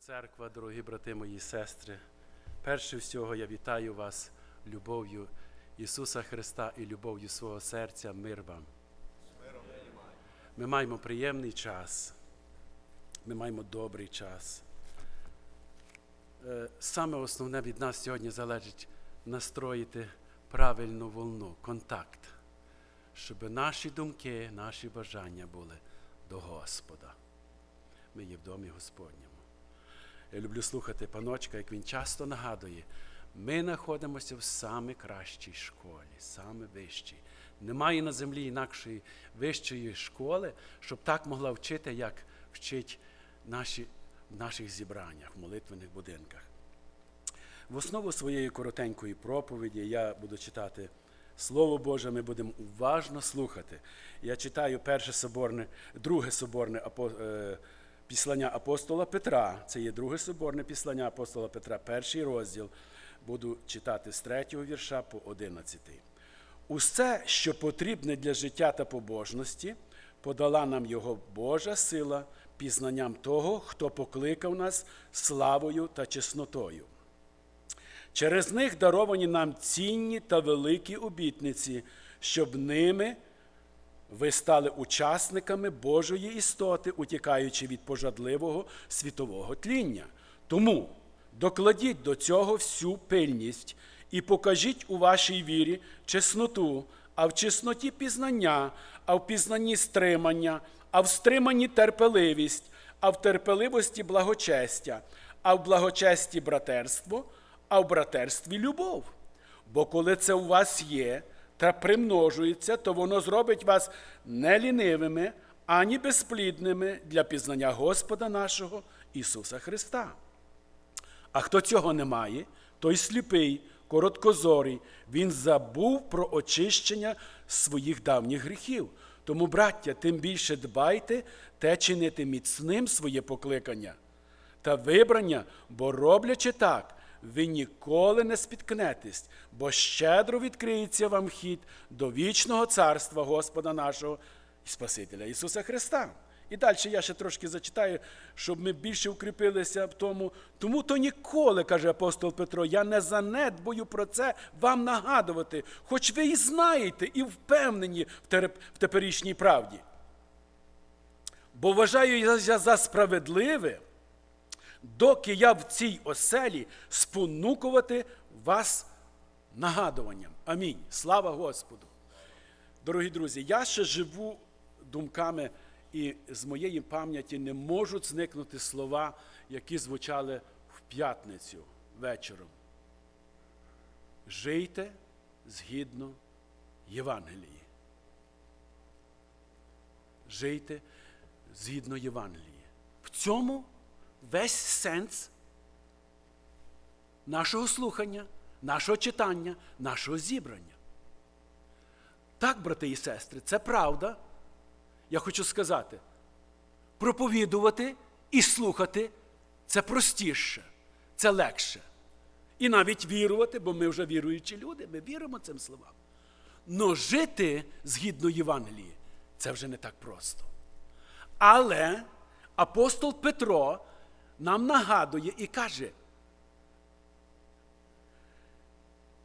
церква, дорогі брати мої сестри, перше всього я вітаю вас любов'ю Ісуса Христа і любов'ю свого серця, мир вам. Ми маємо приємний час, ми маємо добрий час. Е, Саме основне від нас сьогодні залежить настроїти правильну волну, контакт, щоб наші думки, наші бажання були до Господа. Ми є в домі Господньому. Я люблю слухати паночка, як він часто нагадує, ми знаходимося в саме кращій школі, саме вищій. Немає на землі інакшої вищої школи, щоб так могла вчити, як вчить наші, в наших зібраннях, в молитвених будинках. В основу своєї коротенької проповіді я буду читати Слово Боже, ми будемо уважно слухати. Я читаю перше соборне, друге соборне апо- е, післання апостола Петра. Це є друге соборне післання апостола Петра, перший розділ. Буду читати з третього вірша по одинадцятий. Усе, що потрібне для життя та побожності, подала нам його Божа сила пізнанням того, хто покликав нас славою та чеснотою. Через них даровані нам цінні та великі обітниці, щоб ними ви стали учасниками Божої істоти, утікаючи від пожадливого світового тління. Тому докладіть до цього всю пильність і покажіть у вашій вірі чесноту, а в чесноті пізнання, а в пізнанні стримання, а в стриманні терпеливість, а в терпеливості благочестя, а в благочесті братерство, а в братерстві любов. Бо коли це у вас є та примножується, то воно зробить вас не лінивими, ані безплідними для пізнання Господа нашого Ісуса Христа. А хто цього не має, той сліпий, короткозорий, він забув про очищення своїх давніх гріхів. Тому, браття, тим більше дбайте те чинити міцним своє покликання та вибрання, бо роблячи так, ви ніколи не спіткнетесь, бо щедро відкриється вам хід до вічного царства Господа нашого і Спасителя Ісуса Христа. І далі я ще трошки зачитаю, щоб ми більше укріпилися в тому. Тому то ніколи, каже апостол Петро, я не занедбую про це вам нагадувати, хоч ви і знаєте, і впевнені в теперішній правді. Бо вважаю я за справедливе, доки я в цій оселі спонукувати вас нагадуванням. Амінь. Слава Господу. Дорогі друзі, я ще живу думками, і з моєї пам'яті не можуть зникнути слова, які звучали в п'ятницю вечором. Жийте згідно Євангелії. Жийте згідно Євангелії. В цьому весь сенс нашого слухання, нашого читання, нашого зібрання. Так, брати і сестри, це правда. Я хочу сказати, проповідувати і слухати це простіше, це легше. І навіть вірувати, бо ми вже віруючі люди, ми віримо цим словам. Но жити згідно Євангелії це вже не так просто. Але апостол Петро нам нагадує і каже,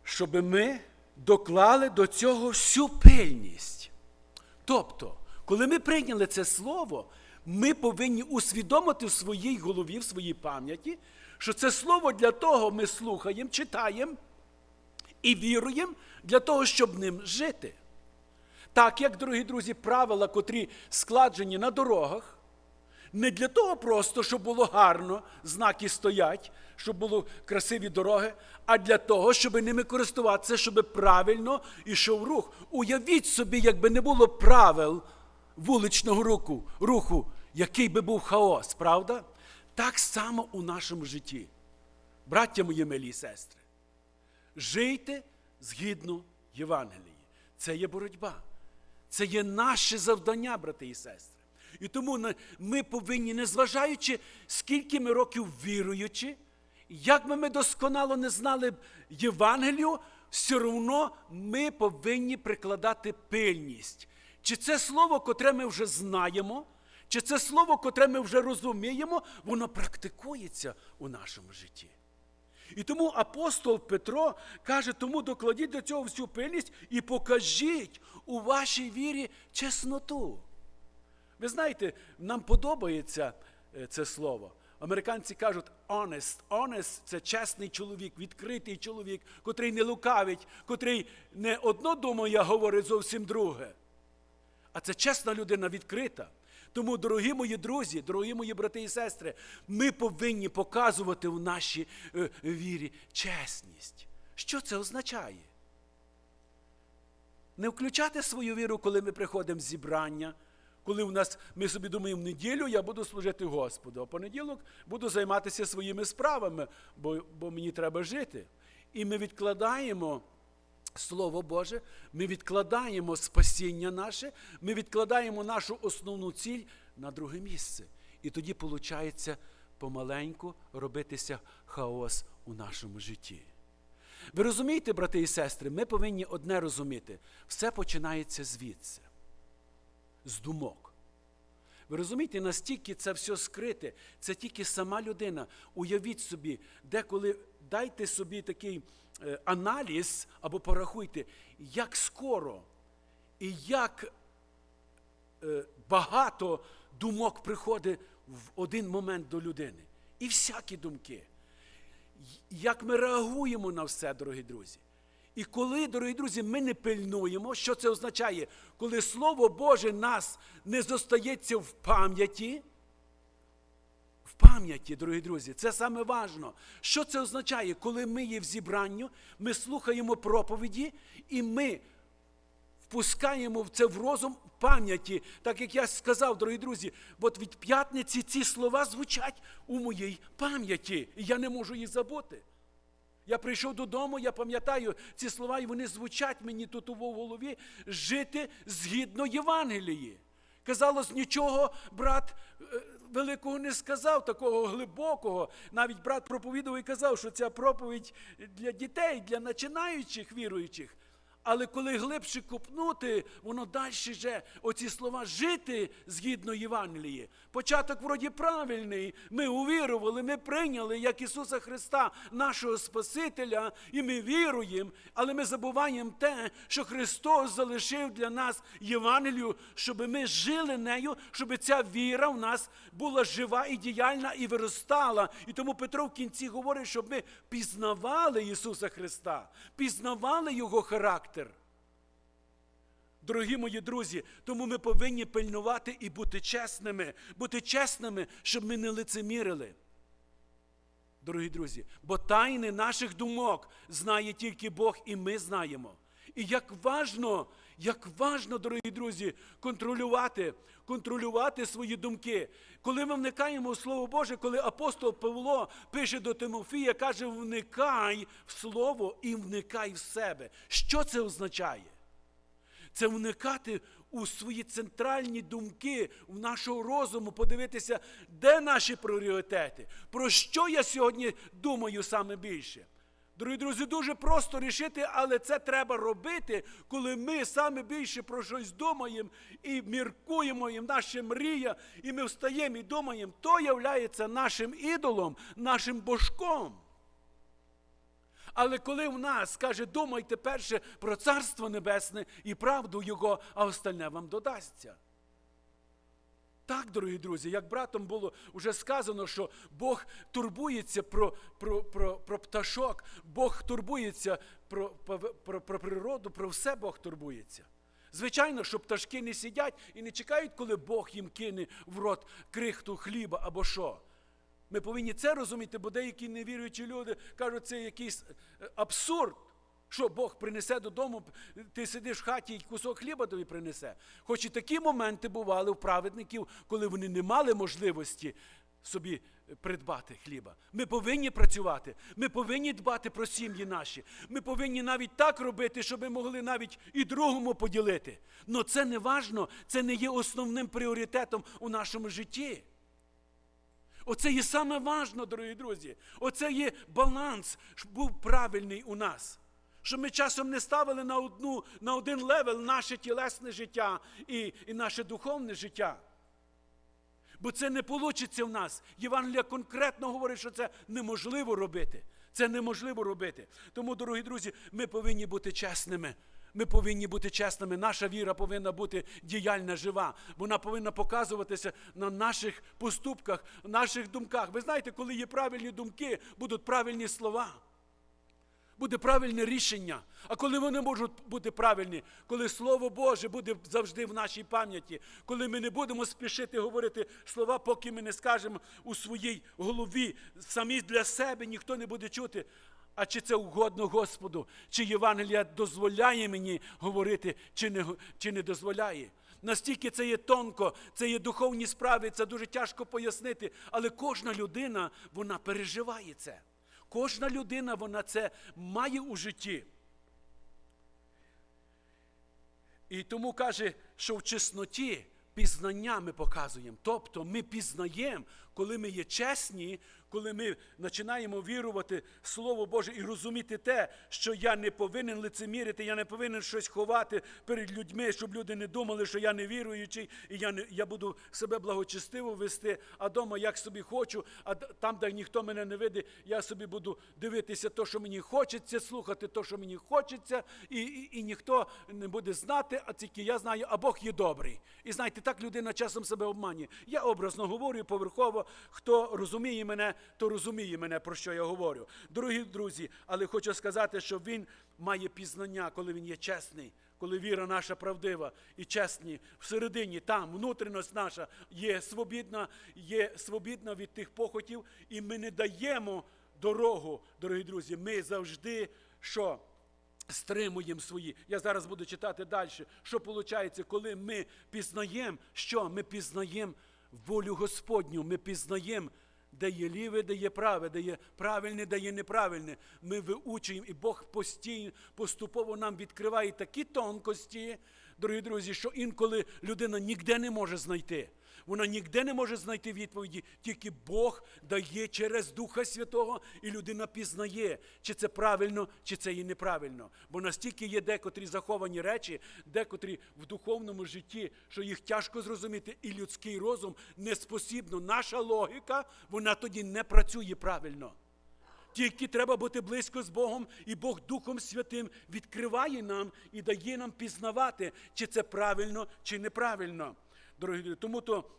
щоб ми доклали до цього всю пильність. Тобто, коли ми прийняли це слово, ми повинні усвідомити в своїй голові, в своїй пам'яті, що це слово для того ми слухаємо, читаємо і віруємо для того, щоб ним жити. Так як, дорогі друзі, правила, котрі складжені на дорогах, не для того просто, щоб було гарно, знаки стоять, щоб були красиві дороги, а для того, щоб ними користуватися, щоб правильно йшов рух. Уявіть собі, якби не було правил вуличного руху, руху, який би був хаос, правда? Так само у нашому житті. Браття мої милі і сестри, жийте згідно Євангелії. Це є боротьба. Це є наше завдання, брати і сестри. І тому ми повинні, незважаючи, скільки ми років віруючи, як би ми досконало не знали б Євангелію, все одно ми повинні прикладати пильність. Чи це слово, котре ми вже знаємо, Чи це слово, котре ми вже розуміємо, воно практикується у нашому житті. І тому апостол Петро каже, тому докладіть до цього всю пильність і покажіть у вашій вірі чесноту. Ви знаєте, нам подобається е, це слово. Американці кажуть honest. Honest – це чесний чоловік, відкритий чоловік, котрий не лукавить, котрий не одно думає, говорить зовсім друге. А це чесна людина відкрита. Тому, дорогі мої друзі, дорогі мої брати і сестри, ми повинні показувати в нашій е, вірі чесність. Що це означає? Не включати свою віру, коли ми приходимо з зібрання, коли в нас, ми собі думаємо, в неділю я буду служити Господу, а понеділок буду займатися своїми справами, бо, бо мені треба жити. І ми відкладаємо Слово Боже, ми відкладаємо спасіння наше, ми відкладаємо нашу основну ціль на друге місце. І тоді виходить помаленьку робитися хаос у нашому житті. Ви розумієте, брати і сестри, ми повинні одне розуміти: все починається звідси, з думок. Ви розумієте, настільки це все скрите, це тільки сама людина. Уявіть собі, деколи дайте собі такий е, аналіз або порахуйте, як скоро і як е, багато думок приходить в один момент до людини. І всякі думки. Як ми реагуємо на все, дорогі друзі. І коли, дорогі друзі, ми не пильнуємо, що це означає, коли Слово Боже нас не зостається в пам'яті, в пам'яті, дорогі друзі, це саме важно. Що це означає, коли ми є в зібранню, ми слухаємо проповіді, і ми впускаємо в це в розум в пам'яті, так як я сказав, дорогі друзі, от від п'ятниці ці слова звучать у моїй пам'яті, і я не можу їх забути. Я прийшов додому, я пам'ятаю ці слова, і вони звучать мені тут у голові жити згідно Євангелії. Казалось, нічого брат е, великого не сказав, такого глибокого. Навіть брат проповідував і казав, що ця проповідь для дітей, для починаючих віруючих. Але коли глибше копнути, воно далі вже оці слова жити згідно Євангелії. Початок вроді правильний. Ми увірували, ми прийняли як Ісуса Христа, нашого Спасителя, і ми віруємо, але ми забуваємо те, що Христос залишив для нас Євангелію, щоб ми жили нею, щоб ця віра в нас була жива і діяльна і виростала. І тому Петро в кінці говорить, щоб ми пізнавали Ісуса Христа, пізнавали Його характер. Дорогі мої друзі, тому ми повинні пильнувати і бути чесними, бути чесними, щоб ми не лицемірили. Дорогі друзі, бо тайни наших думок знає тільки Бог, і ми знаємо. І як важно, як важно, дорогі друзі, контролювати, контролювати свої думки. Коли ми вникаємо в Слово Боже, коли апостол Павло пише до Тимофія, каже: вникай в Слово і вникай в себе. Що це означає? Це вникати у свої центральні думки, в нашого розуму, подивитися, де наші пріоритети, про що я сьогодні думаю саме більше. Дорогі друзі, дуже просто рішити, але це треба робити, коли ми саме більше про щось думаємо і міркуємо, і наша мрія, і ми встаємо і думаємо, то являється нашим ідолом, нашим божком. Але коли в нас каже, думайте перше про Царство Небесне і правду Його, а остальне вам додасться. Так, дорогі друзі, як братом було вже сказано, що Бог турбується про про, про, про пташок, Бог турбується про, про, про природу, про все Бог турбується. Звичайно, що пташки не сидять і не чекають, коли Бог їм кине в рот крихту хліба або що. Ми повинні це розуміти, бо деякі невіруючі люди кажуть, це якийсь е, абсурд. Що Бог принесе додому, ти сидиш в хаті і кусок хліба тобі принесе. Хоч і такі моменти бували у праведників, коли вони не мали можливості собі придбати хліба. Ми повинні працювати, ми повинні дбати про сім'ї наші. Ми повинні навіть так робити, щоб ми могли навіть і другому поділити. Но це не важно, це не є основним пріоритетом у нашому житті. Оце є саме важно, дорогі друзі. Оце є баланс, щоб був правильний у нас. Щоб ми часом не ставили на одну, на один левел наше тілесне життя і, і наше духовне життя. Бо це не вийде в нас. Євангелія конкретно говорить, що це неможливо робити. Це неможливо робити. Тому, дорогі друзі, ми повинні бути чесними. Ми повинні бути чесними. Наша віра повинна бути діяльна, жива. Вона повинна показуватися на наших поступках, наших думках. Ви знаєте, коли є правильні думки, будуть правильні слова. Буде правильне рішення. А коли вони можуть бути правильні, коли Слово Боже буде завжди в нашій пам'яті, коли ми не будемо спішити говорити слова, поки ми не скажемо у своїй голові, самі для себе ніхто не буде чути. А чи це угодно Господу, чи Євангелія дозволяє мені говорити, чи не, чи не дозволяє? Настільки це є тонко, це є духовні справи, це дуже тяжко пояснити. Але кожна людина, вона переживає це. Кожна людина, вона це має у житті. І тому каже, що в чесноті пізнання ми показуємо. Тобто ми пізнаємо, коли ми є чесні, коли ми починаємо вірувати Слово Боже і розуміти те, що я не повинен лицемірити, я не повинен щось ховати перед людьми, щоб люди не думали, що я не віруючий, і я не я буду себе благочестиво вести, а дома як собі хочу, а там, де ніхто мене не видить, я собі буду дивитися то, що мені хочеться, слухати то, що мені хочеться, і, і, і ніхто не буде знати, а тільки я знаю, а Бог є добрий. І знаєте, так людина часом себе обманює. Я образно говорю поверхово, хто розуміє мене, то розуміє мене, про що я говорю. Дорогі друзі, але хочу сказати, що він має пізнання, коли він є чесний, коли віра наша правдива і чесні всередині, там внутрішність наша є свобідна, є свобідна від тих похотів, і ми не даємо дорогу, дорогі друзі. Ми завжди що? Стримуємо свої. Я зараз буду читати далі. Що виходить, коли ми пізнаємо, що ми пізнаємо волю Господню, ми пізнаємо, де є ліве, де є праве, де є правильне, де є неправильне. Ми виучуємо, і Бог постійно, поступово нам відкриває такі тонкості, дорогі друзі, що інколи людина ніде не може знайти. Вона ніде не може знайти відповіді, тільки Бог дає через Духа Святого, і людина пізнає, чи це правильно, чи це є неправильно. Бо настільки є декотрі заховані речі, декотрі в духовному житті, що їх тяжко зрозуміти, і людський розум не спосібно. Наша логіка, вона тоді не працює правильно. Тільки треба бути близько з Богом, і Бог Духом Святим відкриває нам і дає нам пізнавати, чи це правильно, чи неправильно. Дорогі друзі, тому то.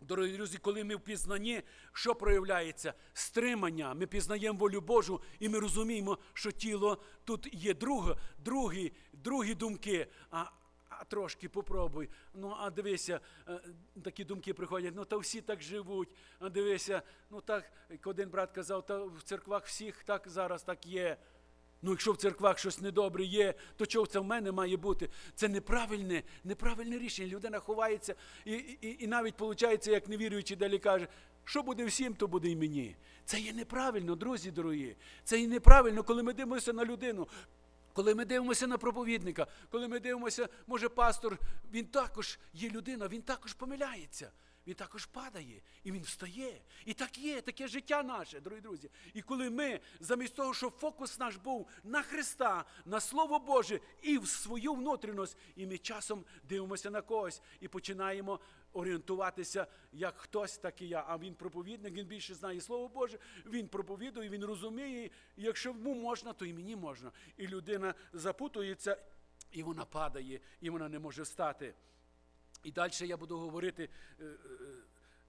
Дорогі друзі, коли ми в пізнанні, що проявляється? Стримання. Ми пізнаємо волю Божу, і ми розуміємо, що тіло тут є друге, другі, другі думки. А, а трошки попробуй. Ну, а дивися, е, такі думки приходять, ну та всі так живуть. А дивися, ну так, як один брат казав, та в церквах всіх так зараз так є. Ну, якщо в церквах щось недобре є, то чого це в мене має бути? Це неправильне, неправильне рішення. Людина ховається, і, і, і навіть виходить, як невіруючий далі каже, що буде всім, то буде і мені. Це є неправильно, друзі дорогі. Це є неправильно, коли ми дивимося на людину. Коли ми дивимося на проповідника, коли ми дивимося, може, пастор, він також є людина, він також помиляється. Він також падає, і він встає. І так є, таке життя наше, дорогі друзі. І коли ми, замість того, щоб фокус наш був на Христа, на Слово Боже і в свою внутрішність, і ми часом дивимося на когось і починаємо орієнтуватися, як хтось, так і я. А він проповідник, він більше знає Слово Боже, він проповідує, він розуміє, якщо йому можна, то і мені можна. І людина запутується, і вона падає, і вона не може встати. І далі я буду говорити, е, е,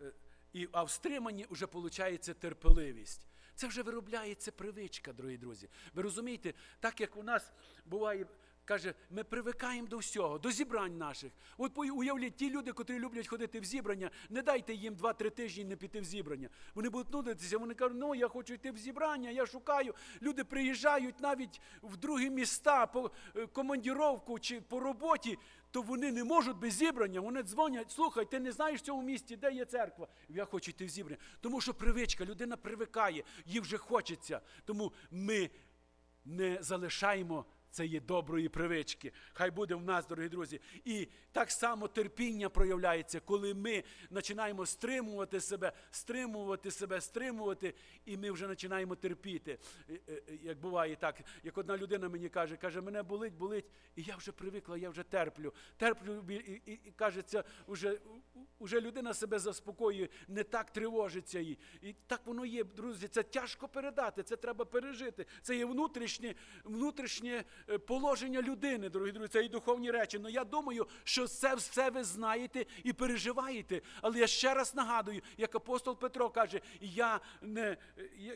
е, і, а в стриманні вже виходить терпеливість. Це вже виробляється привичка, дорогі друзі. Ви розумієте, так як у нас буває, каже, ми привикаємо до всього, до зібрань наших. От уявліть, ті люди, котрі люблять ходити в зібрання, не дайте їм 2-3 тижні не піти в зібрання. Вони будуть нудитися, вони кажуть, ну я хочу йти в зібрання, я шукаю. Люди приїжджають навіть в другі міста по е, командіровку чи по роботі, то вони не можуть без зібрання. Вони дзвонять, слухай, ти не знаєш в цьому місті, де є церква. Я хочу йти в зібрання. Тому що привичка, людина привикає, їй вже хочеться. Тому ми не залишаємо це є доброї привички. Хай буде в нас, дорогі друзі. І так само терпіння проявляється, коли ми починаємо стримувати себе, стримувати себе, стримувати, і ми вже починаємо терпіти. Е, е, е, Як буває так, як одна людина мені каже, каже, мене болить, болить, і я вже привикла, я вже терплю. Терплю і, і, і, кажеться, вже, вже людина себе заспокоює, не так тривожиться їй. І так воно є, друзі. Це тяжко передати, це треба пережити. Це є внутрішнє, внутрішнє е, положення людини, дорогі друзі, це і духовні речі. Ну я думаю, що це все ви знаєте і переживаєте. Але я ще раз нагадую, як апостол Петро каже, я не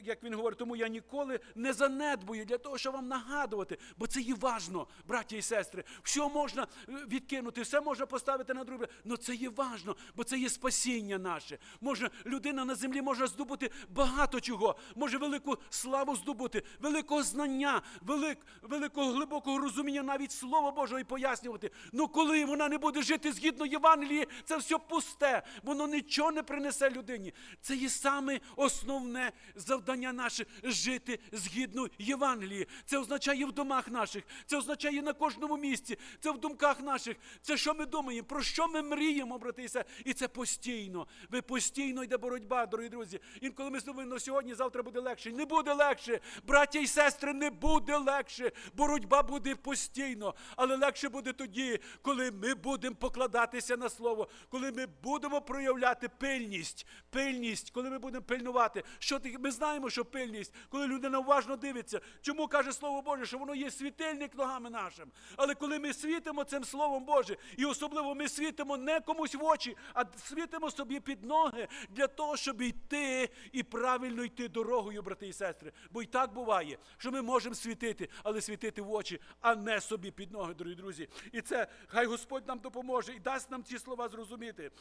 як він говорить, тому я ніколи не занедбую для того, щоб вам нагадувати, бо це є важно, браті і сестри. Все можна е, відкинути, все можна поставити на друге. але це є важно, бо це є спасіння наше. Може, людина на землі може здобути багато чого, може велику славу здобути, великого знання, велик, великого глибокого розуміння навіть Слова Божого і пояснювати. Ну коли вона не буде жити згідно Євангелії, це все пусте, воно нічого не принесе людині. Це є саме основне завдання наше жити згідно Євангелії. Це означає в домах наших, це означає на кожному місці, це в думках наших. Це що ми думаємо, про що ми мріємо, брати і сестри. І це постійно. Ви постійно йде боротьба, дорогі друзі. Інколи ми думаємо, ну сьогодні, завтра буде легше. Не буде легше. Браття і сестри, не буде легше. Боротьба буде постійно. Але легше буде тоді, коли ми будемо покладатися на слово, коли ми будемо проявляти пильність. Пильність, коли ми будемо пильнувати. Що? Ми знаємо, що пильність, коли людина уважно дивиться. Чому каже Слово Боже, що воно є світильник ногами нашим. Але коли ми світимо цим Словом Боже, і особливо ми світимо не комусь в очі, а світимо собі під ноги для того, щоб йти і правильно йти дорогою, брати і сестри. Бо й так буває, що ми можемо світити, але світити в очі, а не собі під ноги, дорогі друзі. І це хай Господь нам допоможе і дасть нам ці слова зрозуміти.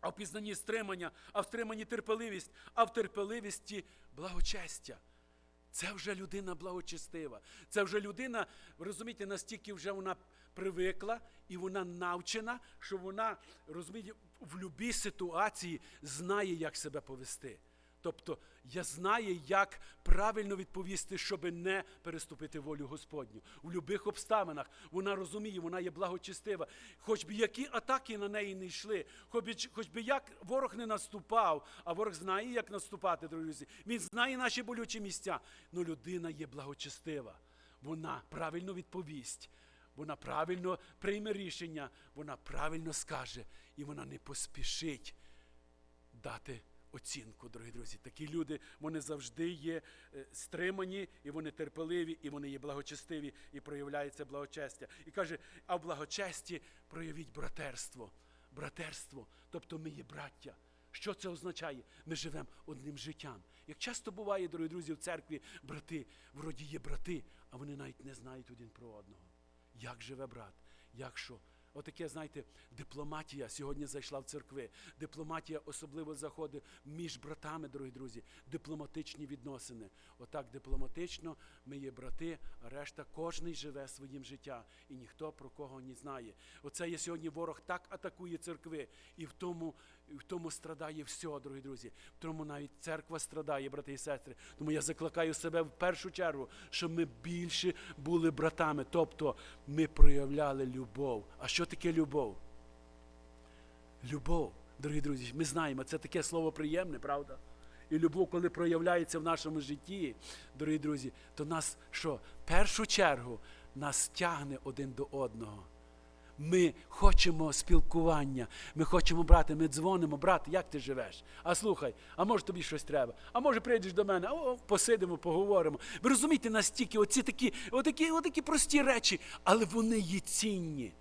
А в пізнанні стримання, а в стриманні терпеливість, а в терпеливісті благочестя. Це вже людина благочестива. Це вже людина, ви розумієте, настільки вже вона привикла і вона навчена, що вона, розумієте, в будь-якій ситуації знає, як себе повести. Тобто я знаю, як правильно відповісти, щоб не переступити волю Господню. У будь-яких обставинах вона розуміє, вона є благочестива. Хоч би які атаки на неї не йшли, хоч хоч би як ворог не наступав, а ворог знає, як наступати, друзі. Він знає наші болючі місця. Ну людина є благочестива. Вона правильно відповість. Вона правильно прийме рішення, вона правильно скаже, і вона не поспішить дати оцінку, дорогі друзі. Такі люди, вони завжди є е, стримані, і вони терпеливі, і вони є благочестиві, і проявляється благочестя. І каже, а в благочесті проявіть братерство. Братерство, тобто ми є браття. Що це означає? Ми живемо одним життям. Як часто буває, дорогі друзі, в церкві брати, вроді є брати, а вони навіть не знають один про одного. Як живе брат? Як що? Отаке, знаєте, дипломатія сьогодні зайшла в церкви. Дипломатія особливо заходить між братами, дорогі друзі, дипломатичні відносини. Отак дипломатично ми є брати, а решта кожний живе своїм життям, і ніхто про кого не знає. Оце є сьогодні ворог так атакує церкви, і в тому, в тому страдає все, дорогі друзі. В тому навіть церква страдає, брати і сестри. Тому я закликаю себе в першу чергу, щоб ми більше були братами, тобто ми проявляли любов. А що таке любов? Любов, дорогі друзі, ми знаємо, це таке слово приємне, правда? І любов, коли проявляється в нашому житті, дорогі друзі, то нас що? В першу чергу нас тягне один до одного. Ми хочемо спілкування, ми хочемо брати, ми дзвонимо, брат, як ти живеш? А слухай, а може тобі щось треба? А може прийдеш до мене, о, посидимо, поговоримо. Ви розумієте, настільки оці такі, отакі, отакі прості речі, але вони є цінні.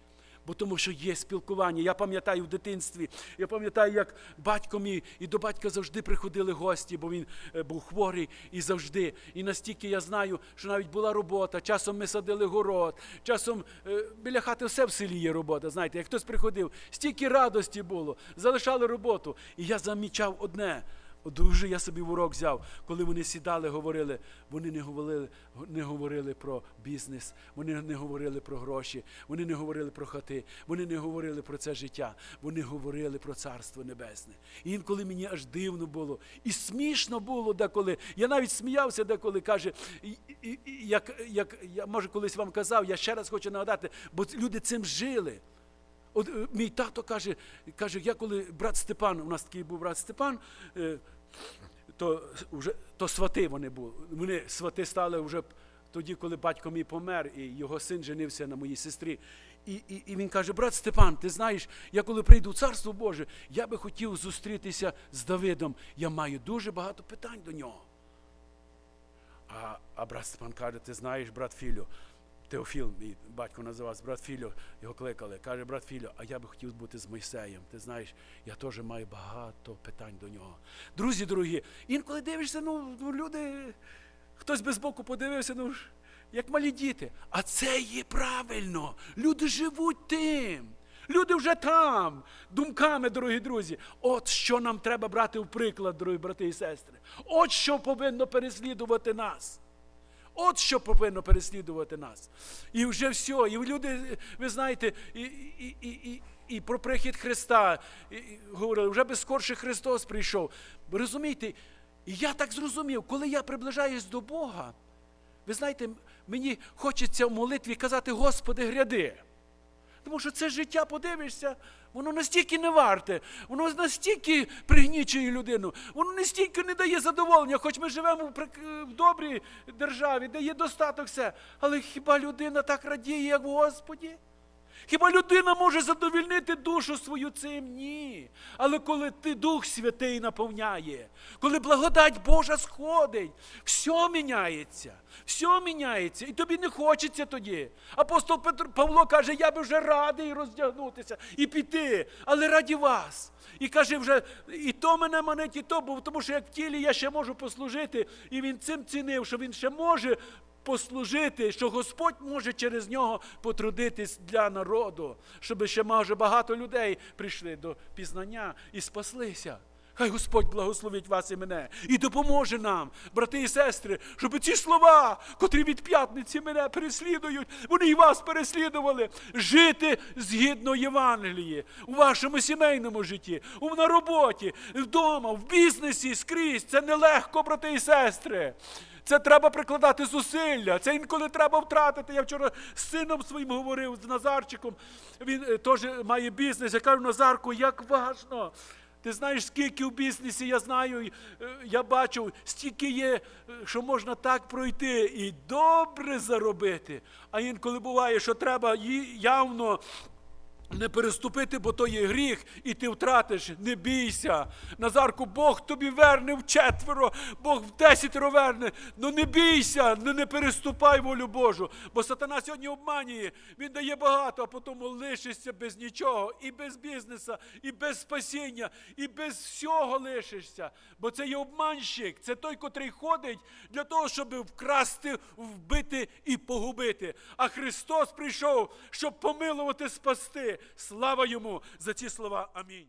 Бо тому що є спілкування. Я пам'ятаю в дитинстві, я пам'ятаю, як батько мій, і до батька завжди приходили гості, бо він е, був хворий і завжди. І настільки я знаю, що навіть була робота. Часом ми садили город, часом е, біля хати все в селі є робота. Знаєте, як хтось приходив, стільки радості було, залишали роботу. І я замічав одне. Дуже я собі в урок взяв, коли вони сідали, говорили, вони не говорили, не говорили про бізнес, вони не говорили про гроші, вони не говорили про хати, вони не говорили про це життя, вони говорили про Царство Небесне. І інколи мені аж дивно було, і смішно було деколи. Я навіть сміявся деколи, каже, і- і- і- як, як я може колись вам казав, я ще раз хочу нагадати, бо люди цим жили. От е, мій тато каже, каже, я коли брат Степан, у нас такий був брат Степан, е, то вже то свати вони були. Вони свати стали вже тоді, коли батько мій помер, і його син женився на моїй сестрі. І, і, і він каже: брат Степан, ти знаєш, я коли прийду в Царство Боже, я би хотів зустрітися з Давидом. Я маю дуже багато питань до нього. А, а брат Степан каже, ти знаєш, брат Філю, Теофіл, мій батько називався брат Філю, його кликали. Каже, брат Філю, а я би хотів бути з Мойсеєм. Ти знаєш, я теж маю багато питань до нього. Друзі дорогі, інколи дивишся, ну, ну люди, хтось без боку подивився, ну як малі діти. А це є правильно. Люди живуть тим. Люди вже там, думками, дорогі друзі. От що нам треба брати в приклад, дорогі брати і сестри. От що повинно переслідувати нас. От що повинно переслідувати нас. І вже все. І люди, ви знаєте, і, і, і, і, і про прихід Христа і, і говорили, вже би скорше Христос прийшов. Розумієте, і я так зрозумів, коли я приближаюсь до Бога, ви знаєте, мені хочеться в молитві казати, Господи, гряди. Тому що це життя, подивишся, воно настільки не варте, воно настільки пригнічує людину, воно настільки не дає задоволення, хоч ми живемо в, добрій державі, де є достаток все. Але хіба людина так радіє, як в Господі? Хіба людина може задовільнити душу свою цим? Ні. Але коли ти Дух Святий наповняє, коли благодать Божа сходить, все міняється, все міняється, і тобі не хочеться тоді. Апостол Петро Павло каже, я би вже радий роздягнутися і піти, але раді вас. І каже вже, і то мене манить, і то, бо тому що як в тілі я ще можу послужити, і він цим цінив, що він ще може послужити, що Господь може через нього потрудитись для народу, щоб ще може багато людей прийшли до пізнання і спаслися. Хай Господь благословить вас і мене і допоможе нам, брати і сестри, щоб ці слова, котрі від п'ятниці мене переслідують, вони і вас переслідували, жити згідно Євангелії у вашому сімейному житті, на роботі, вдома, в бізнесі, скрізь. Це нелегко, брати і сестри. Це треба прикладати зусилля. Це інколи треба втратити. Я вчора з сином своїм говорив, з Назарчиком. Він е, теж має бізнес. Я кажу, Назарку, як важно. Ти знаєш, скільки в бізнесі я знаю, е, я бачу, стільки є, е, що можна так пройти і добре заробити. А інколи буває, що треба явно не переступити, бо то є гріх, і ти втратиш. Не бійся. Назарку, Бог тобі верне в четверо, Бог в десятеро верне. Ну не бійся, ну не переступай волю Божу. Бо сатана сьогодні обманює. Він дає багато, а потім лишишся без нічого, і без бізнеса, і без спасіння, і без всього лишишся. Бо це є обманщик, це той, котрий ходить для того, щоб вкрасти, вбити і погубити. А Христос прийшов, щоб помилувати, спасти. Слава йому за ці слова. Амінь.